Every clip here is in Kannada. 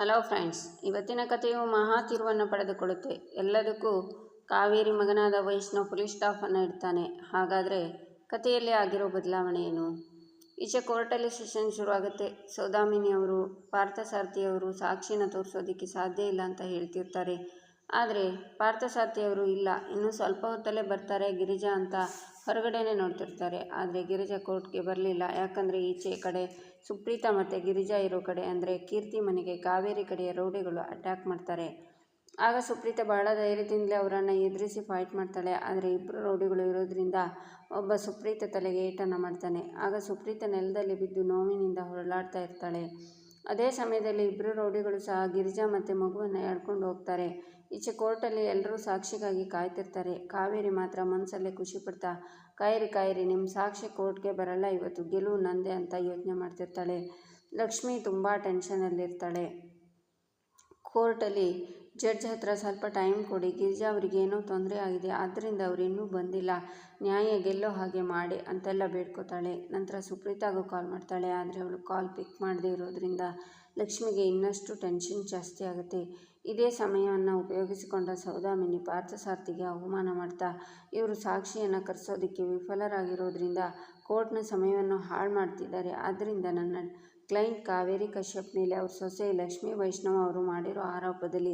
ಹಲೋ ಫ್ರೆಂಡ್ಸ್, ಇವತ್ತಿನ ಕಥೆಯು ಮಹಾ ತಿರುವನ್ನು ಪಡೆದುಕೊಳ್ಳುತ್ತೆ. ಎಲ್ಲದಕ್ಕೂ ಕಾವೇರಿ ಮಗನಾದ ವೈಷ್ಣವ್ ಪೊಲೀಸ್ ಸ್ಟಾಫನ್ನು ಇಡ್ತಾನೆ. ಹಾಗಾದರೆ ಕಥೆಯಲ್ಲಿ ಆಗಿರೋ ಬದಲಾವಣೆ ಏನು? ಈಚೆ ಕೋರ್ಟಲ್ಲಿ ಸೆಷನ್ ಶುರುವಾಗುತ್ತೆ. ಸೌದಾಮಿನಿ ಅವರು ಪಾರ್ಥಸಾರಥಿಯವರು ಸಾಕ್ಷಿನ ತೋರಿಸೋದಕ್ಕೆ ಸಾಧ್ಯ ಇಲ್ಲ ಅಂತ ಹೇಳ್ತಿರ್ತಾರೆ. ಆದರೆ ಪಾರ್ಥಸಾರಥಿಯವರು ಇಲ್ಲ, ಇನ್ನೂ ಸ್ವಲ್ಪ ಹೊತ್ತಲ್ಲೇ ಬರ್ತಾರೆ ಗಿರಿಜಾ ಅಂತ ಹೊರಗಡೆನೇ ನೋಡ್ತಿರ್ತಾರೆ. ಆದರೆ ಗಿರಿಜಾ ಕೋರ್ಟ್ಗೆ ಬರಲಿಲ್ಲ. ಯಾಕಂದರೆ ಈಚೆ ಕಡೆ ಸುಪ್ರೀತಾ ಮತ್ತು ಗಿರಿಜಾ ಇರೋ ಕಡೆ ಅಂದರೆ ಕೀರ್ತಿ ಮನೆಗೆ ಕಾವೇರಿ ಕಡೆಯ ರೌಡಿಗಳು ಅಟ್ಯಾಕ್ ಮಾಡ್ತಾರೆ. ಆಗ ಸುಪ್ರೀತಾ ಬಹಳ ಧೈರ್ಯದಿಂದಲೇ ಅವರನ್ನು ಎದುರಿಸಿ ಫೈಟ್ ಮಾಡ್ತಾಳೆ. ಆದರೆ ಇಬ್ಬರು ರೌಡಿಗಳು ಇರೋದ್ರಿಂದ ಒಬ್ಬ ಸುಪ್ರೀತ ತಲೆಗೆ ಏಟನ್ನು ಮಾಡ್ತಾನೆ. ಆಗ ಸುಪ್ರೀತ ನೆಲದಲ್ಲಿ ಬಿದ್ದು ನೋವಿನಿಂದ ಹೊರಳಾಡ್ತಾ ಇರ್ತಾಳೆ. ಅದೇ ಸಮಯದಲ್ಲಿ ಇಬ್ಬರು ರೌಡಿಗಳು ಸಹ ಗಿರಿಜಾ ಮತ್ತು ಮಗುವನ್ನು ಎಳ್ಕೊಂಡು ಹೋಗ್ತಾರೆ. ಈಚೆ ಕೋರ್ಟಲ್ಲಿ ಎಲ್ಲರೂ ಸಾಕ್ಷಿಗಾಗಿ ಕಾಯ್ತಿರ್ತಾರೆ. ಕಾವೇರಿ ಮಾತ್ರ ಮನಸ್ಸಲ್ಲೇ ಖುಷಿ ಪಡ್ತಾ ಕಾಯಿರಿ ಕಾಯಿರಿ ನಿಮ್ಮ ಸಾಕ್ಷಿ ಕೋರ್ಟ್ಗೆ ಬರಲ್ಲ, ಇವತ್ತು ಗೆಲುವು ನಂದೆ ಅಂತ ಯೋಚನೆ ಮಾಡ್ತಿರ್ತಾಳೆ. ಲಕ್ಷ್ಮಿ ತುಂಬ ಟೆನ್ಷನಲ್ಲಿರ್ತಾಳೆ. ಕೋರ್ಟಲ್ಲಿ ಜಡ್ಜ್ ಹತ್ರ ಸ್ವಲ್ಪ ಟೈಮ್ ಕೊಡಿ, ಗಿರಿಜಾ ಅವರಿಗೆ ಏನೋ ತೊಂದರೆ ಆಗಿದೆ ಆದ್ದರಿಂದ ಅವ್ರು ಇನ್ನೂ ಬಂದಿಲ್ಲ. ನ್ಯಾಯ ಗೆಲ್ಲೋ ಹಾಗೆ ಮಾಡಿ ಅಂತೆಲ್ಲ ಬೇಡ್ಕೋತಾಳೆ. ನಂತರ ಸುಪ್ರೀತಾಗೂ ಕಾಲ್ ಮಾಡ್ತಾಳೆ, ಆದರೆ ಅವಳು ಕಾಲ್ ಪಿಕ್ ಮಾಡದೇ ಇರೋದ್ರಿಂದ ಲಕ್ಷ್ಮಿಗೆ ಇನ್ನಷ್ಟು ಟೆನ್ಷನ್ ಜಾಸ್ತಿ ಆಗುತ್ತೆ. ಇದೇ ಸಮಯವನ್ನು ಉಪಯೋಗಿಸಿಕೊಂಡ ಸೌದಾಮಿನಿ ಪಾರ್ಥಸಾರ್ಥಿಗೆ ಅವಮಾನ ಮಾಡ್ತಾ, ಇವರು ಸಾಕ್ಷಿಯನ್ನು ಕರೆಸೋದಕ್ಕೆ ವಿಫಲರಾಗಿರೋದ್ರಿಂದ ಕೋರ್ಟ್ನ ಸಮಯವನ್ನು ಹಾಳು ಮಾಡ್ತಿದ್ದಾರೆ. ಆದ್ದರಿಂದ ನನ್ನ ಕ್ಲೈಂಟ್ ಕಾವೇರಿ ಕಶ್ಯಪ್ ಮೇಲೆ ಅವ್ರ ಸೊಸೆ ಲಕ್ಷ್ಮೀ ವೈಷ್ಣವ ಅವರು ಮಾಡಿರೋ ಆರೋಪದಲ್ಲಿ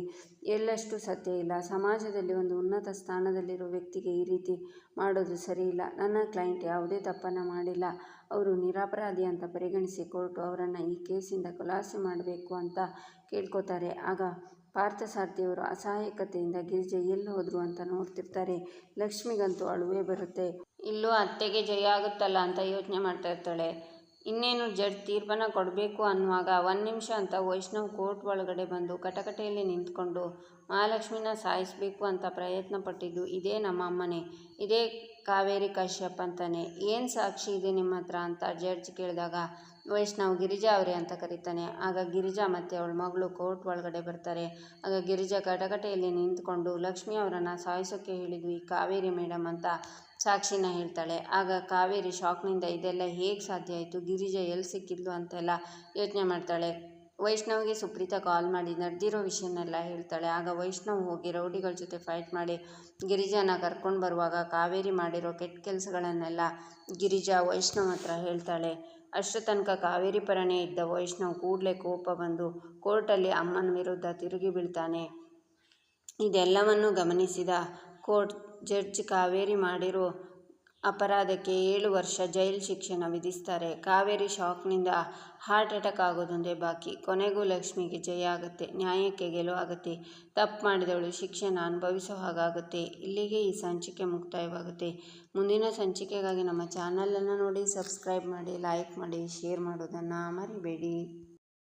ಎಲ್ಲಷ್ಟು ಸತ್ಯ ಇಲ್ಲ. ಸಮಾಜದಲ್ಲಿ ಒಂದು ಉನ್ನತ ಸ್ಥಾನದಲ್ಲಿರೋ ವ್ಯಕ್ತಿಗೆ ಈ ರೀತಿ ಮಾಡೋದು ಸರಿಯಿಲ್ಲ ನನ್ನ ಕ್ಲೈಂಟ್ ಯಾವುದೇ ತಪ್ಪನ್ನು ಮಾಡಿಲ್ಲ. ಅವರು ನಿರಪರಾಧಿ ಅಂತ ಪರಿಗಣಿಸಿ ಕೋರ್ಟು ಅವರನ್ನು ಈ ಕೇಸಿಂದ ಖುಲಾಸೆ ಮಾಡಬೇಕು ಅಂತ ಕೇಳ್ಕೋತಾರೆ. ಆಗ ಪಾರ್ಥಸಾರಥಿಯವರು ಅಸಹಾಯಕತೆಯಿಂದ ಗಿರಿಜೆ ಎಲ್ಲಿ ಹೋದರು ಅಂತ ನೋಡ್ತಿರ್ತಾರೆ. ಲಕ್ಷ್ಮಿಗಂತೂ ಅಳುವೆ ಬರುತ್ತೆ. ಇಲ್ಲೂ ಅತ್ತೆಗೆ ಜಯ ಆಗುತ್ತಲ್ಲ ಅಂತ ಯೋಚನೆ ಮಾಡ್ತಾ ಇರ್ತಾಳೆ. ಇನ್ನೇನು ಜಡ್ ತೀರ್ಪನ ಕೊಡಬೇಕು ಅನ್ನುವಾಗ ಒಂದು ನಿಮಿಷ ಅಂತ ವೈಷ್ಣವ್ ಕೋರ್ಟ್ ಒಳಗಡೆ ಬಂದು ಕಟಕಟೆಯಲ್ಲಿ ನಿಂತ್ಕೊಂಡು ಮಹಾಲಕ್ಷ್ಮಿನ ಸಾಯಿಸಬೇಕು ಅಂತ ಪ್ರಯತ್ನ ಪಟ್ಟಿದ್ದು ಇದೇ ನಮ್ಮ ಅಮ್ಮನೇ. ಇದೇ ಕಾವೇರಿ ಕಶ್ಯಪ್ ಅಂತಾನೆ. ಏನು ಸಾಕ್ಷಿ ಇದೆ ನಿಮ್ಮ ಹತ್ರ ಅಂತ ಜಡ್ಜ್ ಕೇಳಿದಾಗ, ವೈಷ್ಣವ್ ಗಿರಿಜಾ ಅವರೇ ಅಂತ ಕರೀತಾನೆ. ಆಗ ಗಿರಿಜಾ ಮತ್ತು ಅವಳ ಮಗಳು ಕೋರ್ಟ್ ಒಳಗಡೆ ಬರ್ತಾರೆ. ಆಗ ಗಿರಿಜಾ ಕಟಕಟೆಯಲ್ಲಿ ನಿಂತ್ಕೊಂಡು ಲಕ್ಷ್ಮಿ ಅವರನ್ನು ಸಾಯಿಸೋಕ್ಕೆ ಹೇಳಿದ್ವಿ, ಕಾವೇರಿ ಮೇಡಮ್ ಅಂತ ಸಾಕ್ಷಿನ ಹೇಳ್ತಾಳೆ. ಆಗ ಕಾವೇರಿ ಶಾಕ್ನಿಂದ ಇದೆಲ್ಲ ಹೇಗೆ ಸಾಧ್ಯ ಆಯಿತು? ಗಿರಿಜಾ ಎಲ್ಲಿ ಸಿಕ್ಕಿದ್ಲು ಅಂತೆಲ್ಲ ಯೋಚನೆ ಮಾಡ್ತಾಳೆ. ವೈಷ್ಣವ್ಗೆ ಸುಪ್ರೀತಾ ಕಾಲ್ ಮಾಡಿ ನಡೆದಿರೋ ವಿಷಯನೆಲ್ಲ ಹೇಳ್ತಾಳೆ. ಆಗ ವೈಷ್ಣವ್ ಹೋಗಿ ರೌಡಿಗಳ ಜೊತೆ ಫೈಟ್ ಮಾಡಿ ಗಿರಿಜಾನ ಕರ್ಕೊಂಡು ಬರುವಾಗ ಕಾವೇರಿ ಮಾಡಿರೋ ಕೆಟ್ಟ ಕೆಲಸಗಳನ್ನೆಲ್ಲ ಗಿರಿಜಾ ವೈಷ್ಣವ್ ಹತ್ರ ಹೇಳ್ತಾಳೆ. ಅಷ್ಟು ತನಕ ಕಾವೇರಿ ಪರನೇ ಇದ್ದ ವೈಷ್ಣವ್ ಕೂಡಲೇ ಕೋಪ ಬಂದು ಕೋರ್ಟಲ್ಲಿ ಅಮ್ಮನ ವಿರುದ್ಧ ತಿರುಗಿ ಬೀಳ್ತಾನೆ. ಇದೆಲ್ಲವನ್ನು ಗಮನಿಸಿದ ಕೋರ್ಟ್ ಜಡ್ಜ್ ಕಾವೇರಿ ಮಾಡಿರೋ ಅಪರಾಧಕ್ಕೆ ಏಳು ವರ್ಷ ಜೈಲು ಶಿಕ್ಷಣ ವಿಧಿಸ್ತಾರೆ. ಕಾವೇರಿ ಶಾಕ್ನಿಂದ ಹಾರ್ಟ್ ಅಟ್ಯಾಕ್ ಆಗೋದೊಂದೇ ಬಾಕಿ. ಕೊನೆಗೂ ಲಕ್ಷ್ಮಿಗೆ ಜಯ ಆಗುತ್ತೆ, ನ್ಯಾಯಕ್ಕೆ ಗೆಲುವಾಗುತ್ತೆ ತಪ್ಪು ಮಾಡಿದವಳು ಶಿಕ್ಷಣ ಅನುಭವಿಸೋ ಹಾಗಾಗುತ್ತೆ. ಇಲ್ಲಿಗೆ ಈ ಸಂಚಿಕೆ ಮುಕ್ತಾಯವಾಗುತ್ತೆ. ಮುಂದಿನ ಸಂಚಿಕೆಗಾಗಿ ನಮ್ಮ ಚಾನಲನ್ನು ನೋಡಿ, ಸಬ್ಸ್ಕ್ರೈಬ್ ಮಾಡಿ, ಲೈಕ್ ಮಾಡಿ, ಶೇರ್ ಮಾಡೋದನ್ನು ಮರಿಬೇಡಿ.